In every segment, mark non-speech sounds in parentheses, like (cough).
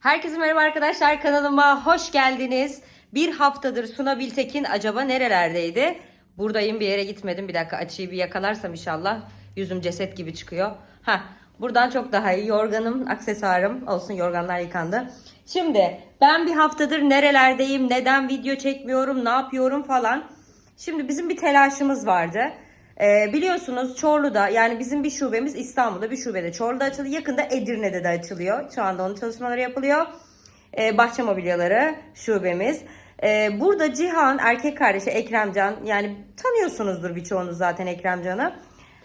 Herkese merhaba arkadaşlar kanalıma hoş geldiniz. Bir haftadır Suna Biltekin acaba nerelerdeydi? Buradayım bir yere gitmedim. Bir dakika açıyı bir yakalarsam inşallah yüzüm ceset gibi çıkıyor. Ha buradan çok daha iyi. Yorganım, aksesuarım olsun yorganlar yıkandı. Şimdi ben bir haftadır nerelerdeyim, neden video çekmiyorum, ne yapıyorum falan. Şimdi bizim bir telaşımız vardı. Ee, biliyorsunuz Çorlu'da yani bizim bir şubemiz İstanbul'da bir şubede Çorlu'da açılıyor. Yakında Edirne'de de açılıyor. Şu anda onun çalışmaları yapılıyor. Ee, bahçe mobilyaları şubemiz. Ee, burada Cihan erkek kardeşi Ekremcan yani tanıyorsunuzdur birçoğunuz zaten Ekremcan'ı.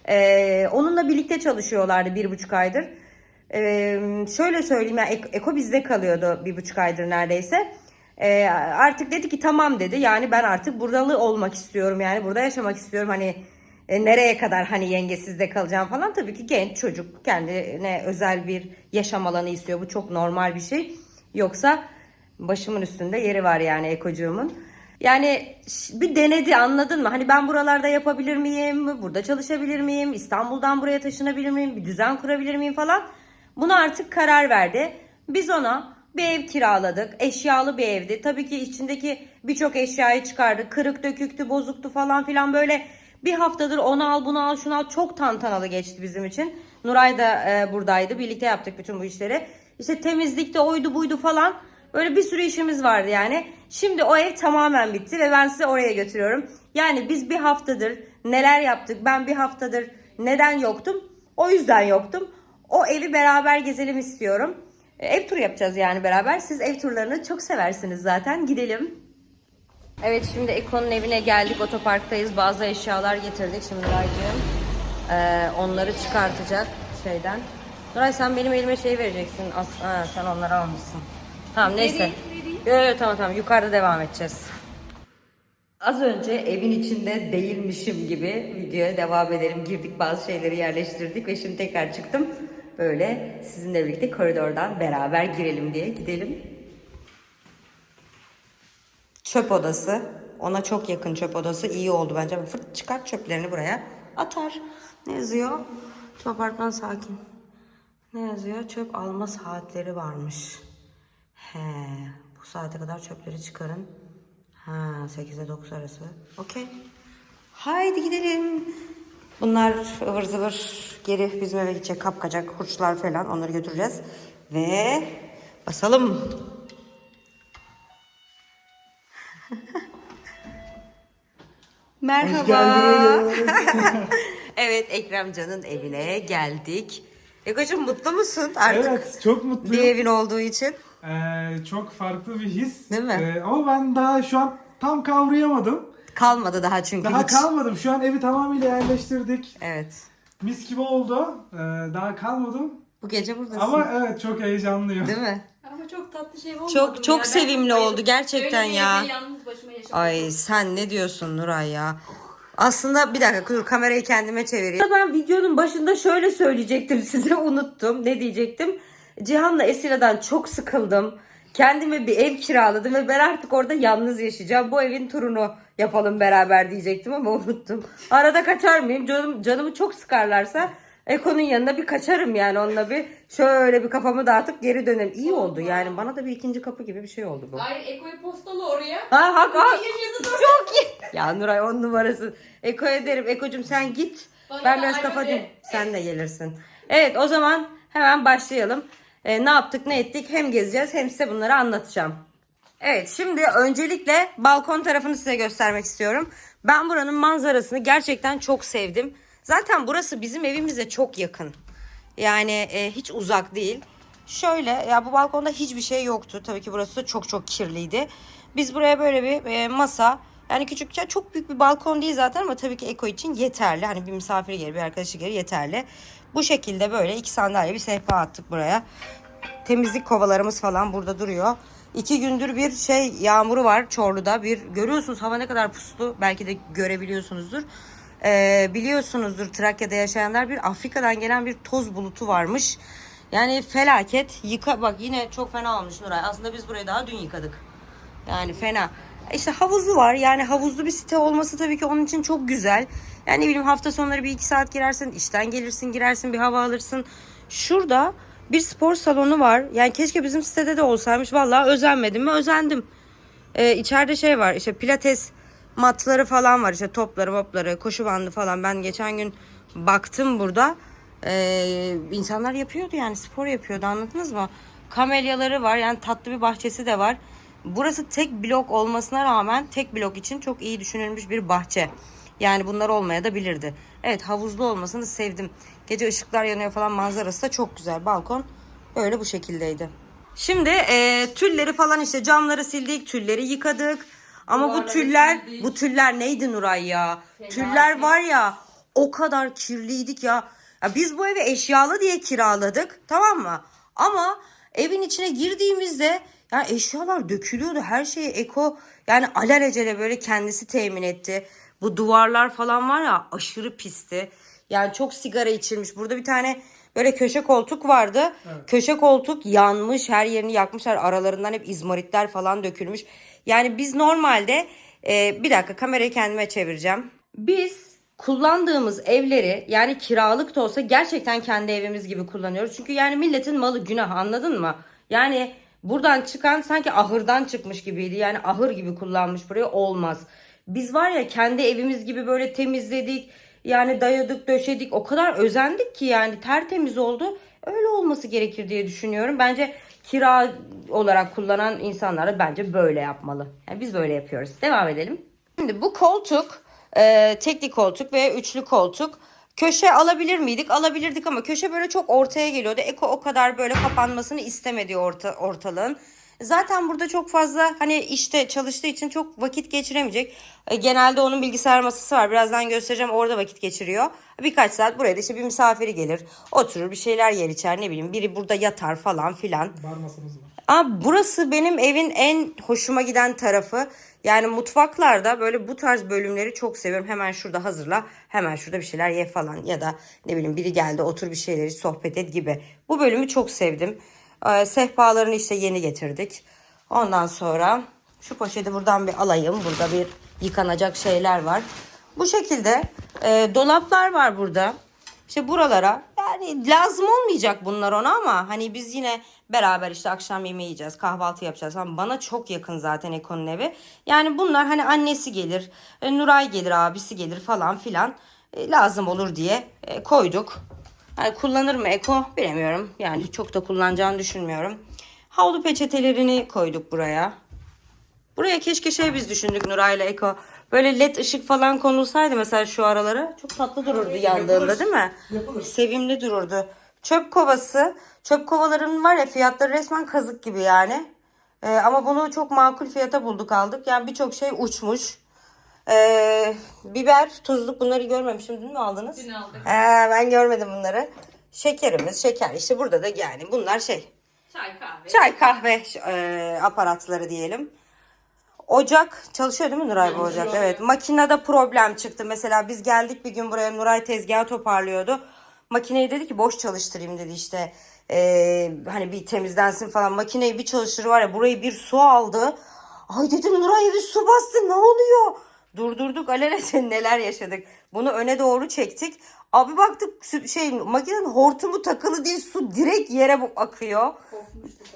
Ee, onunla birlikte çalışıyorlardı bir buçuk aydır. Ee, şöyle söyleyeyim yani Eko bizde kalıyordu bir buçuk aydır neredeyse. Ee, artık dedi ki tamam dedi yani ben artık buralı olmak istiyorum yani burada yaşamak istiyorum hani e, nereye kadar hani yengesizde kalacağım falan tabii ki genç çocuk kendine özel bir yaşam alanı istiyor bu çok normal bir şey yoksa başımın üstünde yeri var yani ekocuğumun. Yani bir denedi anladın mı? Hani ben buralarda yapabilir miyim? Burada çalışabilir miyim? İstanbul'dan buraya taşınabilir miyim? Bir düzen kurabilir miyim falan. Buna artık karar verdi. Biz ona bir ev kiraladık. Eşyalı bir evdi. Tabii ki içindeki birçok eşyayı çıkardık. Kırık döküktü, bozuktu falan filan böyle bir haftadır onu al bunu al şunu al çok tantanalı geçti bizim için. Nuray da e, buradaydı. Birlikte yaptık bütün bu işleri. İşte temizlikte oydu buydu falan. Böyle bir sürü işimiz vardı yani. Şimdi o ev tamamen bitti ve ben size oraya götürüyorum. Yani biz bir haftadır neler yaptık? Ben bir haftadır neden yoktum? O yüzden yoktum. O evi beraber gezelim istiyorum. E, Ev turu yapacağız yani beraber. Siz ev turlarını çok seversiniz zaten. Gidelim. Evet şimdi Eko'nun evine geldik. Otoparktayız. Bazı eşyalar getirdik. Şimdi Nuray'cığım e, onları çıkartacak şeyden. Nuray sen benim elime şey vereceksin. As ha, sen onları almışsın. Tamam neyse. Yok yok tamam tamam yukarıda devam edeceğiz. Az önce evin içinde değilmişim gibi videoya devam edelim. Girdik bazı şeyleri yerleştirdik ve şimdi tekrar çıktım. Böyle sizinle birlikte koridordan beraber girelim diye gidelim. Çöp odası. Ona çok yakın çöp odası. iyi oldu bence. Fırt çıkar çöplerini buraya. Atar. Ne yazıyor? Tüm apartman sakin. Ne yazıyor? Çöp alma saatleri varmış. He. Bu saate kadar çöpleri çıkarın. Ha 8'e 9 arası. Okey. Haydi gidelim. Bunlar ıvır zıvır geri bizim eve gidecek kapkacak hurçlar falan onları götüreceğiz. Ve basalım. Merhaba. (laughs) evet Ekremcan'ın evine geldik. Ekocuğum mutlu musun artık? Evet çok Bir mutluyum. evin olduğu için. Ee, çok farklı bir his. Değil mi? Ee, ama ben daha şu an tam kavrayamadım. Kalmadı daha çünkü Daha hiç. kalmadım. Şu an evi tamamıyla yerleştirdik. Evet. Mis gibi oldu. Ee, daha kalmadım. Bu gece buradasın. Ama evet çok heyecanlıyım. Değil mi? Ama çok tatlı şey olmadı Çok çok sevimli oldu gerçekten Öyle bir ya. yalnız. Ay sen ne diyorsun Nuray ya? Aslında bir dakika dur kamerayı kendime çevireyim. Ben videonun başında şöyle söyleyecektim (laughs) size unuttum. Ne diyecektim? Cihan'la Esira'dan çok sıkıldım. Kendime bir ev kiraladım ve ben artık orada yalnız yaşayacağım. Bu evin turunu yapalım beraber diyecektim ama (laughs) unuttum. Arada kaçar mıyım? Canım, canımı çok sıkarlarsa Eko'nun yanına bir kaçarım yani onunla bir şöyle bir kafamı dağıtıp geri dönerim. İyi oldu yani bana da bir ikinci kapı gibi bir şey oldu bu. Hayır Eko'yu postalı oraya. Ha hak hak. Çok iyi. Ya Nuray on numarası. Eko'ya derim. Eko'cum sen git. Bana ben biraz kafa de. din. Sen de gelirsin. Evet o zaman hemen başlayalım. Ee, ne yaptık ne ettik hem gezeceğiz hem size bunları anlatacağım. Evet şimdi öncelikle balkon tarafını size göstermek istiyorum. Ben buranın manzarasını gerçekten çok sevdim. Zaten burası bizim evimize çok yakın. Yani e, hiç uzak değil. Şöyle ya bu balkonda hiçbir şey yoktu. Tabii ki burası da çok çok kirliydi. Biz buraya böyle bir e, masa yani küçükçe çok büyük bir balkon değil zaten ama tabii ki Eko için yeterli. Hani bir misafir gelir bir arkadaşı gelir yeterli. Bu şekilde böyle iki sandalye bir sehpa attık buraya. Temizlik kovalarımız falan burada duruyor. İki gündür bir şey yağmuru var Çorlu'da. Bir görüyorsunuz hava ne kadar puslu. Belki de görebiliyorsunuzdur. Ee, biliyorsunuzdur Trakya'da yaşayanlar bir Afrika'dan gelen bir toz bulutu varmış. Yani felaket. Yıka bak yine çok fena olmuş Nuray. Aslında biz burayı daha dün yıkadık. Yani fena. İşte havuzu var. Yani havuzlu bir site olması tabii ki onun için çok güzel. Yani ne bileyim hafta sonları bir iki saat girersin, işten gelirsin, girersin, bir hava alırsın. Şurada bir spor salonu var. Yani keşke bizim sitede de olsaymış. Vallahi özenmedim mi? Özendim. Ee, içeride şey var işte pilates matları falan var işte topları mopları koşu bandı falan. Ben geçen gün baktım burada. Ee, insanlar yapıyordu yani spor yapıyordu anladınız mı? Kamelyaları var yani tatlı bir bahçesi de var. Burası tek blok olmasına rağmen tek blok için çok iyi düşünülmüş bir bahçe. Yani bunlar olmaya da bilirdi evet havuzlu olmasını sevdim. Gece ışıklar yanıyor falan manzarası da çok güzel. Balkon böyle bu şekildeydi. Şimdi e, tülleri falan işte camları sildik, tülleri yıkadık. Ama bu tüller, bu tüller neydi Nuray ya? Tüller var ya o kadar kirliydik ya. ya. Biz bu evi eşyalı diye kiraladık tamam mı? Ama evin içine girdiğimizde yani eşyalar dökülüyordu. Her şeyi eko yani alelacele böyle kendisi temin etti. Bu duvarlar falan var ya aşırı pisti. Yani çok sigara içilmiş. Burada bir tane böyle köşe koltuk vardı. Köşe koltuk yanmış, her yerini yakmışlar. Aralarından hep izmaritler falan dökülmüş. Yani biz normalde e, bir dakika kamerayı kendime çevireceğim. Biz kullandığımız evleri yani kiralık da olsa gerçekten kendi evimiz gibi kullanıyoruz. Çünkü yani milletin malı günah anladın mı? Yani buradan çıkan sanki ahırdan çıkmış gibiydi. Yani ahır gibi kullanmış burayı olmaz. Biz var ya kendi evimiz gibi böyle temizledik. Yani dayadık döşedik o kadar özendik ki yani tertemiz oldu. Öyle olması gerekir diye düşünüyorum. Bence kira olarak kullanan insanlar da bence böyle yapmalı. Yani biz böyle yapıyoruz. Devam edelim. Şimdi bu koltuk e, tekli koltuk ve üçlü koltuk. Köşe alabilir miydik? Alabilirdik ama köşe böyle çok ortaya geliyordu. Eko o kadar böyle kapanmasını istemedi orta, ortalığın. Zaten burada çok fazla hani işte çalıştığı için çok vakit geçiremeyecek. E, Genelde onun bilgisayar masası var. Birazdan göstereceğim. Orada vakit geçiriyor. Birkaç saat buraya da işte bir misafiri gelir. Oturur bir şeyler yer içer ne bileyim. Biri burada yatar falan filan. Bar masamız var. Aa, burası benim evin en hoşuma giden tarafı. Yani mutfaklarda böyle bu tarz bölümleri çok seviyorum. Hemen şurada hazırla, hemen şurada bir şeyler ye falan ya da ne bileyim biri geldi otur bir şeyleri sohbet et gibi. Bu bölümü çok sevdim. Ee, sehpalarını işte yeni getirdik. Ondan sonra şu poşeti buradan bir alayım. Burada bir yıkanacak şeyler var. Bu şekilde e, dolaplar var burada. İşte buralara yani lazım olmayacak bunlar ona ama hani biz yine beraber işte akşam yemeği yiyeceğiz, kahvaltı yapacağız falan. Bana çok yakın zaten Eko'nun evi. Yani bunlar hani annesi gelir, e, Nuray gelir, abisi gelir falan filan e, lazım olur diye e, koyduk. Hani kullanır mı Eko bilemiyorum. Yani çok da kullanacağını düşünmüyorum. Havlu peçetelerini koyduk buraya. Buraya keşke şey biz düşündük Nuray'la Eko. Böyle led ışık falan konulsaydı mesela şu aralara çok tatlı dururdu yandığında değil mi? Yapılır. Sevimli dururdu. Çöp kovası. Çöp kovalarının var ya fiyatları resmen kazık gibi yani. Ee, ama bunu çok makul fiyata bulduk aldık. Yani birçok şey uçmuş. Ee, biber, tuzluk bunları görmemişim. Dün mü aldınız? Dün aldık. Ee, ben görmedim bunları. Şekerimiz, şeker. işte burada da yani bunlar şey Çay kahve. Çay kahve e, aparatları diyelim. Ocak çalışıyor değil mi Nuray bu ocak? Evet. Makinede problem çıktı. Mesela biz geldik bir gün buraya Nuray tezgahı toparlıyordu. Makineyi dedi ki boş çalıştırayım dedi işte. E, hani bir temizlensin falan. Makineyi bir çalıştırı var ya burayı bir su aldı. Ay dedim Nuray evi su bastı ne oluyor? Durdurduk alelacele (laughs) neler yaşadık. Bunu öne doğru çektik. Abi baktık şey makinenin hortumu takılı değil su direkt yere bu akıyor.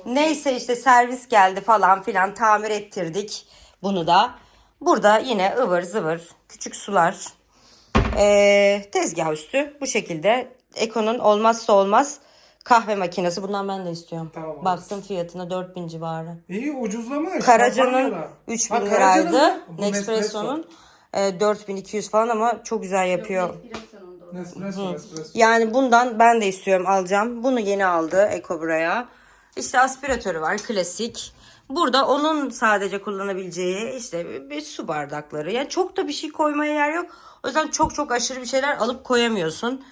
Neyse işte servis geldi falan filan tamir ettirdik bunu da. Burada yine ıvır zıvır küçük sular. Ee, tezgah üstü bu şekilde. Eko'nun olmazsa olmaz kahve makinesi. Bundan ben de istiyorum. Tamam, Baktım fiyatına 4000 civarı. İyi ucuzlamış. Karaca'nın Kampanyada. 3000 Ha, Karaca'nın liraydı. mı? Bu Nespresso'nun e, 4200 falan ama çok güzel yapıyor. Nespresso, Nespresso. Yani bundan ben de istiyorum alacağım. Bunu yeni aldı Eko buraya. İşte aspiratörü var klasik. Burada onun sadece kullanabileceği işte bir, bir su bardakları. Yani çok da bir şey koymaya yer yok. O yüzden çok çok aşırı bir şeyler alıp koyamıyorsun.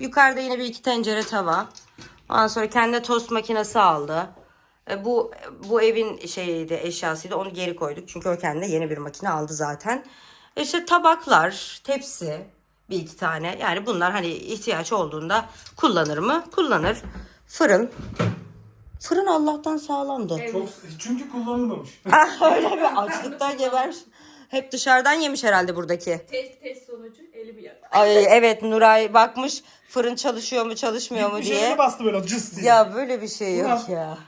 Yukarıda yine bir iki tencere tava. Ondan sonra kendi tost makinesi aldı. E, Bu bu evin şeyiydi eşyasıydı onu geri koyduk. Çünkü o kendine yeni bir makine aldı zaten. E İşte tabaklar, tepsi bir iki tane. Yani bunlar hani ihtiyaç olduğunda kullanır mı? Kullanır. Fırın. Fırın Allah'tan sağlamdı. Çok, çünkü kullanılmamış. (laughs) Ah, Öyle bir açlıktan gebermiş. Hep dışarıdan yemiş herhalde buradaki. Test, test sonucu eli bir yak. Ay evet Nuray bakmış fırın çalışıyor mu çalışmıyor mu Bir diye. şeyine bastı böyle cıs diye. Ya böyle bir şey yok Ulan. ya.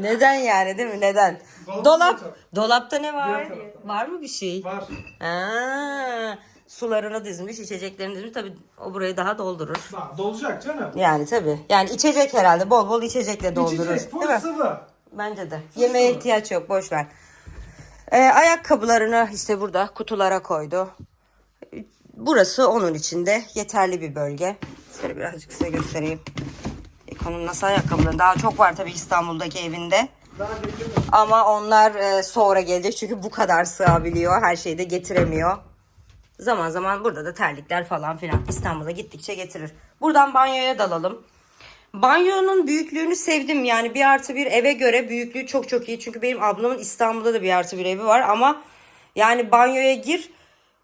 Neden yani değil mi? Neden? Dolap? Dolapta ne var? Diğer tarafta. Var mı bir şey? Var. Ha, sularını dizmiş, içeceklerini dizmiş. Tabii o burayı daha doldurur. Bak dolacak canım. Yani tabii. Yani içecek herhalde. Bol bol içecekle doldurur. İçecek full Değil mi? sıvı. Bence de. Yemeğe ihtiyaç yok. Boş ver. Ee, ayakkabılarını işte burada kutulara koydu. Burası onun içinde yeterli bir bölge. Şöyle birazcık size göstereyim. Eko'nun nasıl ayakkabıları? Daha çok var tabii İstanbul'daki evinde. Ama onlar e, sonra gelecek çünkü bu kadar sığabiliyor. Her şeyi de getiremiyor. Zaman zaman burada da terlikler falan filan İstanbul'a gittikçe getirir. Buradan banyoya dalalım. Banyonun büyüklüğünü sevdim. Yani bir artı bir eve göre büyüklüğü çok çok iyi. Çünkü benim ablamın İstanbul'da da bir artı bir evi var ama yani banyoya gir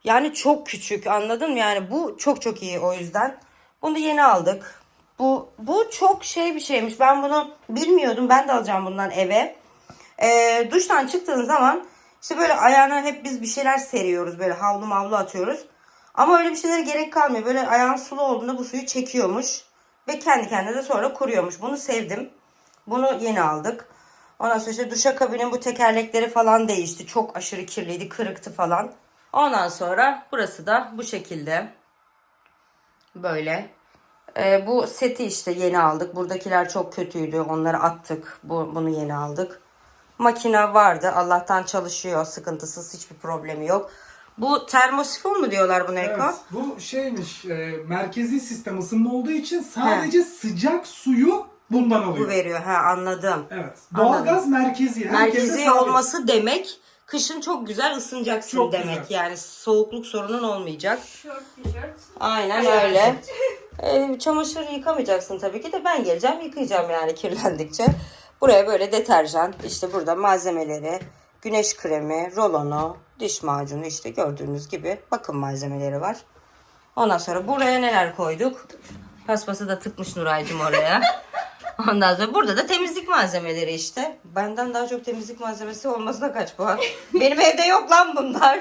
yani çok küçük anladın mı? Yani bu çok çok iyi o yüzden. Bunu yeni aldık. Bu bu çok şey bir şeymiş. Ben bunu bilmiyordum. Ben de alacağım bundan eve. Ee, duştan çıktığın zaman işte böyle ayağına hep biz bir şeyler seriyoruz. Böyle havlu mavlu atıyoruz. Ama öyle bir şeylere gerek kalmıyor. Böyle ayağın sulu olduğunda bu suyu çekiyormuş. Ve kendi kendine de sonra kuruyormuş. Bunu sevdim. Bunu yeni aldık. Ondan sonra işte duşakabinin bu tekerlekleri falan değişti. Çok aşırı kirliydi, kırıktı falan. Ondan sonra burası da bu şekilde. Böyle. Ee, bu seti işte yeni aldık. Buradakiler çok kötüydü. Onları attık. Bu, bunu yeni aldık. Makine vardı. Allah'tan çalışıyor. Sıkıntısız hiçbir problemi yok. Bu termosifon mu diyorlar buna Eko? Evet, bu şeymiş e, merkezi sistem ısınma olduğu için sadece sıcak suyu bundan Bu alıyor. veriyor. Ha anladım. Evet. Doğalgaz merkezi. Merkezi sabit. olması demek kışın çok güzel ısınacaksın Çok demek. güzel. Yani soğukluk sorunun olmayacak. Şort, tişört. Aynen öyle. Ee, (laughs) çamaşır yıkamayacaksın tabii ki de ben geleceğim yıkayacağım yani kirlendikçe. Buraya böyle deterjan, işte burada malzemeleri, güneş kremi, rolonu, diş macunu işte gördüğünüz gibi bakım malzemeleri var. Ondan sonra buraya neler koyduk? Paspası da tıkmış Nuray'cım oraya. (laughs) Ondan sonra burada da temizlik malzemeleri işte. Benden daha çok temizlik malzemesi olmasına kaç puan? (laughs) Benim evde yok lan bunlar.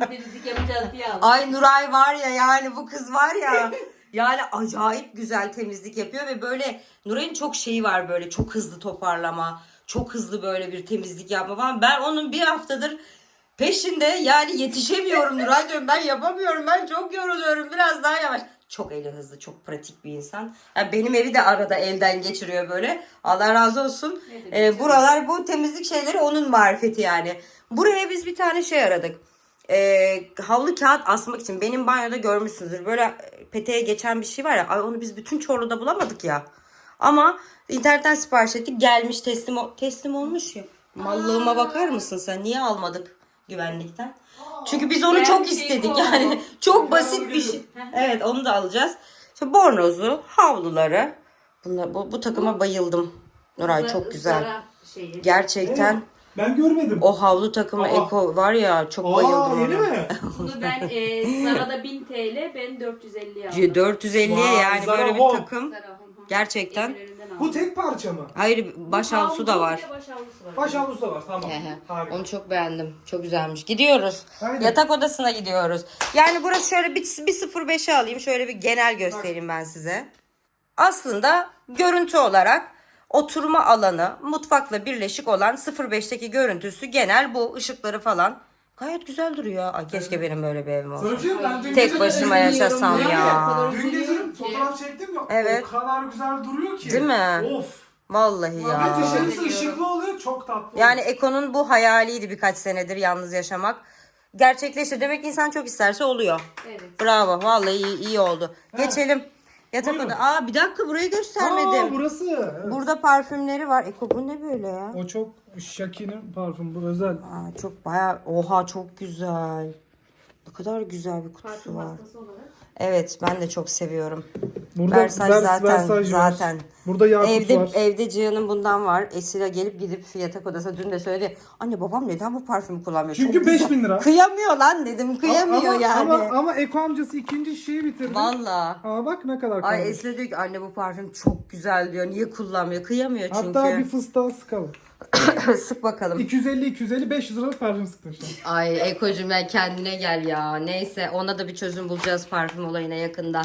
Temizlik yapacağız diye aldım. Ay Nuray var ya yani bu kız var ya (laughs) yani acayip güzel temizlik yapıyor ve böyle Nuray'ın çok şeyi var böyle çok hızlı toparlama, çok hızlı böyle bir temizlik yapma falan. Ben onun bir haftadır peşinde yani yetişemiyorum Nuray diyorum ben yapamıyorum ben çok yoruluyorum biraz daha yavaş. Çok eli hızlı, çok pratik bir insan. Yani benim evi de arada elden geçiriyor böyle. Allah razı olsun. Ee, buralar bu temizlik şeyleri onun marifeti yani. Buraya biz bir tane şey aradık e, havlu kağıt asmak için benim banyoda görmüşsünüzdür. Böyle peteğe geçen bir şey var ya ay onu biz bütün Çorlu'da bulamadık ya. Ama internetten sipariş ettik gelmiş teslim teslim olmuş ya. Mallığıma bakar mısın sen? Niye almadık güvenlikten? Çünkü biz onu çok şey istedik oldu. yani. (laughs) Çok basit bir şey. Evet onu da alacağız. İşte bornozu, havluları. Bunlar, bu, bu takıma bayıldım. Nuray çok güzel. Gerçekten Ben görmedim. o havlu takımı Aa. Eko var ya çok Aa, bayıldım yeni ona. mi? (laughs) Bunu ben e, Zara'da 1000 TL, ben 450 aldım. 450'ye Vay, yani Zara böyle bir takım. Zara. Gerçekten. Bu tek parça mı? Hayır baş havlusu da var. Baş havlusu var. Baş havlusu da var tamam. He he. Harika. Onu çok beğendim. Çok güzelmiş. Gidiyoruz. Aynen. Yatak odasına gidiyoruz. Yani burası şöyle bir, bir 05'e alayım. Şöyle bir genel göstereyim ben size. Aslında görüntü olarak oturma alanı mutfakla birleşik olan 05'teki görüntüsü genel bu ışıkları falan. Gayet güzel duruyor. Ay keşke benim böyle bir evim olsa. Sana bir şey mi? ben dün Tek gece- başıma yaşasam Ya. ya. Dün gece fotoğraf çektim ya. Evet. O kadar güzel duruyor ki. Değil mi? Of. Vallahi ya. dışarısı ışıklı oluyor çok tatlı. Yani Eko'nun bu hayaliydi birkaç senedir yalnız yaşamak. Gerçekleşti. Demek ki insan çok isterse oluyor. Evet. Bravo. Vallahi iyi, iyi oldu. Geçelim. Yatak Buyurun. oda. Aa bir dakika burayı Aa, göstermedim. burası. Evet. Burada parfümleri var. Eko bu ne böyle ya? O çok Shaki'nin parfüm bu özel. Aa, çok bayağı oha çok güzel. Ne kadar güzel bir kutusu Parfüm var. hastası olarak. Evet ben de çok seviyorum. Burada Versaj vers- zaten Versaj var. zaten. Burada Yakut Evde var. evde Cihan'ın bundan var. Esra gelip gidip yatak odasına dün de söyledi. Anne babam neden bu parfümü kullanmıyor? Çünkü Çok güzel." 5000 lira. Kıyamıyor lan dedim. Kıyamıyor ama, yani. Ama, ama Eko amcası ikinci şişeyi bitirdi. Valla. Aa bak ne kadar kalmış. Ay Esra diyor ki anne bu parfüm çok güzel diyor. Niye kullanmıyor? Kıyamıyor çünkü. Hatta bir fıstığa sıkalım. (coughs) Sık bakalım. 250 250 500 liralık parfüm sıktın şu an. Ay Eko'cum ya kendine gel ya. Neyse ona da bir çözüm bulacağız parfüm olayına yakında.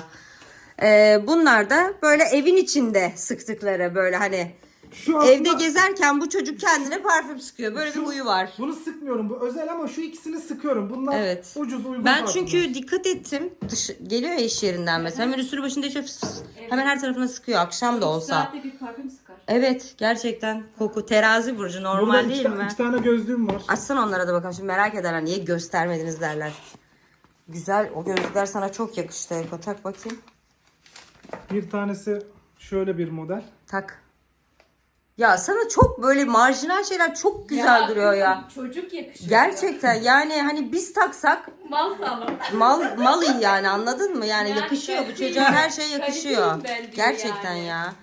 Ee, bunlar da böyle evin içinde sıktıkları böyle hani Şu aslında evde gezerken bu çocuk kendine parfüm sıkıyor. Böyle bir Şu- huyu var. bunu sıkmıyorum. Bu özel ama şu ikisini sıkıyorum. Bunlar Evet. ucuz uygun Ben parfümler. çünkü dikkat ettim. Dış, geliyor ya iş yerinden mesela. Hemen üstünü başında işte fıs fıs. hemen her tarafına sıkıyor akşam da olsa. Saatte bir parfüm. Evet gerçekten koku terazi burcu Burada normal iki, değil ta- mi? iki tane gözlüğüm var. Açsana onlara da bakalım şimdi merak ederler niye göstermediniz derler. Güzel o gözlükler sana çok yakıştı Eko tak bakayım. Bir tanesi şöyle bir model. Tak. Ya sana çok böyle marjinal şeyler çok güzel duruyor ya. Çocuk yakışıyor. Gerçekten yani hani biz taksak Mal sağlam. mal mal iyi yani anladın mı? Yani Yani yakışıyor bu kaliteli- çocuğa her şey yakışıyor. kaliteli belli Gerçekten yani. ya.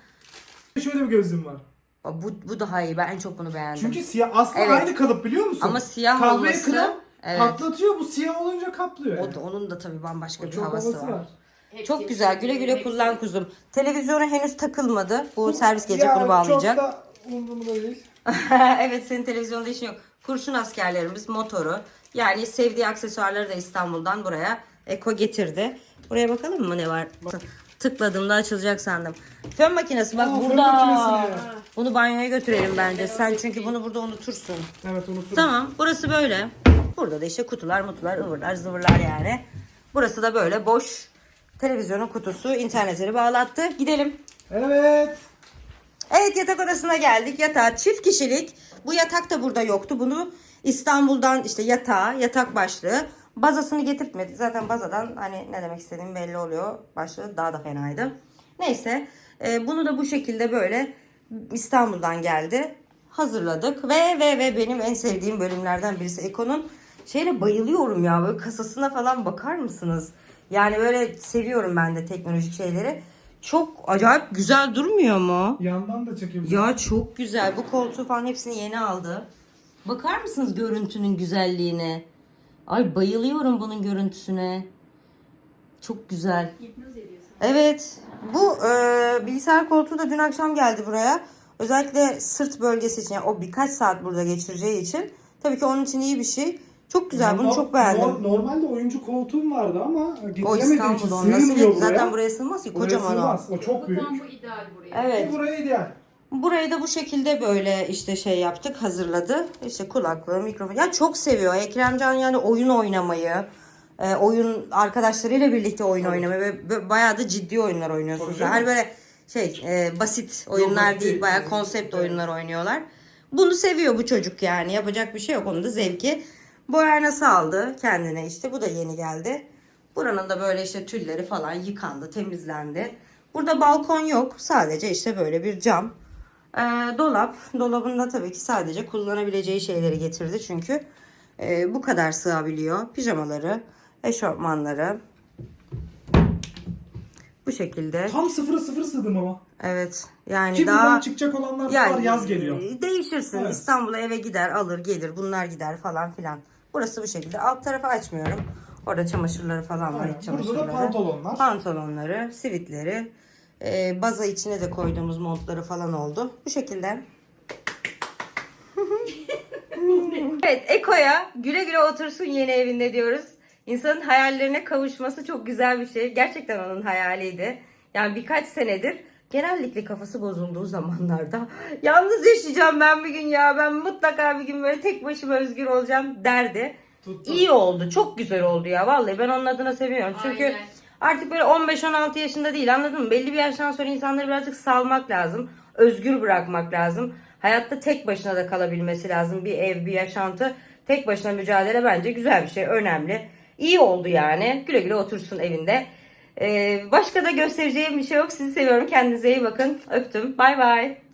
Şöyle bir gözlüğüm var. Bu, bu daha iyi. Ben en çok bunu beğendim. Çünkü siyah aslında Evet. aynı kalıp biliyor musun? Ama siyah Kahve olması- krem Evet. patlatıyor bu siyah olunca kaplıyor. o yani. da, onun da tabii bambaşka O bir çok havası, havası var. var. Hepsi Çok güzel. Güle güle hepsi- kullan kuzum. Televizyona henüz takılmadı. Bu servis gelecek bunu bağlayacak. Çok da umurumda değil. (laughs) evet senin televizyonda işin yok. Kurşun askerlerimiz motoru. Yani sevdiği aksesuarları da İstanbul'dan buraya Eko getirdi. Buraya bakalım mı ne var? Tıkladığımda açılacak sandım. Fön makinesi bak Aa, fön burada. makinesi. Bunu banyoya götürelim bence. Sen çünkü bunu burada unutursun. Evet unuturum. Tamam burası böyle. Burada da işte kutular mutular ıvırlar zıvırlar yani. Burası da böyle boş televizyonun kutusu. internetleri bağlattı. Gidelim. Evet. Evet yatak odasına geldik. Yatağı çift kişilik. Bu yatak da burada yoktu. Bunu İstanbul'dan işte yatağı, yatak başlığı. Bazasını getirtmedi. Zaten bazadan hani ne demek istediğim belli oluyor. Başlığı daha da fenaydı. Neyse e, bunu da bu şekilde böyle İstanbul'dan geldi. Hazırladık ve ve ve benim en sevdiğim bölümlerden birisi Eko'nun şeyle bayılıyorum ya böyle kasasına falan bakar mısınız? Yani böyle seviyorum ben de teknolojik şeyleri. Çok acayip güzel durmuyor mu? Yandan da çekebiliriz. Ya çok güzel. Bu koltuğu falan hepsini yeni aldı. Bakar mısınız görüntünün güzelliğine? Ay bayılıyorum bunun görüntüsüne. Çok güzel. Evet. Bu e, bilgisayar koltuğu da dün akşam geldi buraya. Özellikle sırt bölgesi için. Yani o birkaç saat burada geçireceği için. Tabii ki onun için iyi bir şey. Çok güzel. Bunu çok beğendim. nor- normalde oyuncu koltuğum vardı ama O getiremediğim için sığmıyor buraya. Zaten buraya sığmaz ki. Kocaman o. O çok bu büyük. tam bu ideal buraya. Evet. Bu buraya ideal. Burayı da bu şekilde böyle işte şey yaptık, hazırladı. İşte kulaklığı, mikrofon. Ya çok seviyor. Ekremcan yani oyun oynamayı, e, oyun arkadaşlarıyla birlikte oyun oynamayı ve bayağı da ciddi oyunlar oynuyorsunuz. Hani böyle şey e, basit oyunlar değil, bayağı Evet. konsept oyunlar oynuyorlar. Bunu seviyor bu çocuk yani. Yapacak bir şey yok. Onun da zevki. Boy aynası aldı kendine işte. Bu da yeni geldi. Buranın da böyle işte tülleri falan yıkandı, temizlendi. Burada balkon yok. Sadece işte böyle bir cam. Ee, dolap. Dolabında tabii ki sadece kullanabileceği şeyleri getirdi. Çünkü e, bu kadar sığabiliyor. Pijamaları, eşofmanları. Bu şekilde. Tam sıfıra sıfır sığdım ama. Evet. Yani Ki daha çıkacak olanlar da var yaz geliyor. e, Değişirsin. Evet. İstanbul'a eve gider, alır, gelir. Bunlar gider falan filan. Burası bu şekilde. Alt tarafı açmıyorum. Orada çamaşırları falan var. Aynen. Burada çamaşırları. da pantolonlar. Pantolonları, sivitleri. E, baza içine de koyduğumuz montları falan oldu. Bu şekilde. (laughs) evet Eko'ya güle güle otursun yeni evinde diyoruz. İnsanın hayallerine kavuşması çok güzel bir şey. Gerçekten onun hayaliydi. Yani birkaç senedir genellikle kafası bozulduğu zamanlarda yalnız yaşayacağım ben bir gün ya ben mutlaka bir gün böyle tek başıma özgür olacağım derdi. Tuttu. İyi oldu. Çok güzel oldu ya. Vallahi ben onun adına seviyorum. Çünkü Aynen. Artık böyle 15-16 yaşında değil anladın mı? Belli bir yaştan sonra insanları birazcık salmak lazım. Özgür bırakmak lazım. Hayatta tek başına da kalabilmesi lazım. Bir ev, bir yaşantı. Tek başına mücadele bence güzel bir şey. Önemli. İyi oldu yani. Güle güle otursun evinde. Ee, başka da göstereceğim bir şey yok. Sizi seviyorum. Kendinize iyi bakın. Öptüm. Bay bay.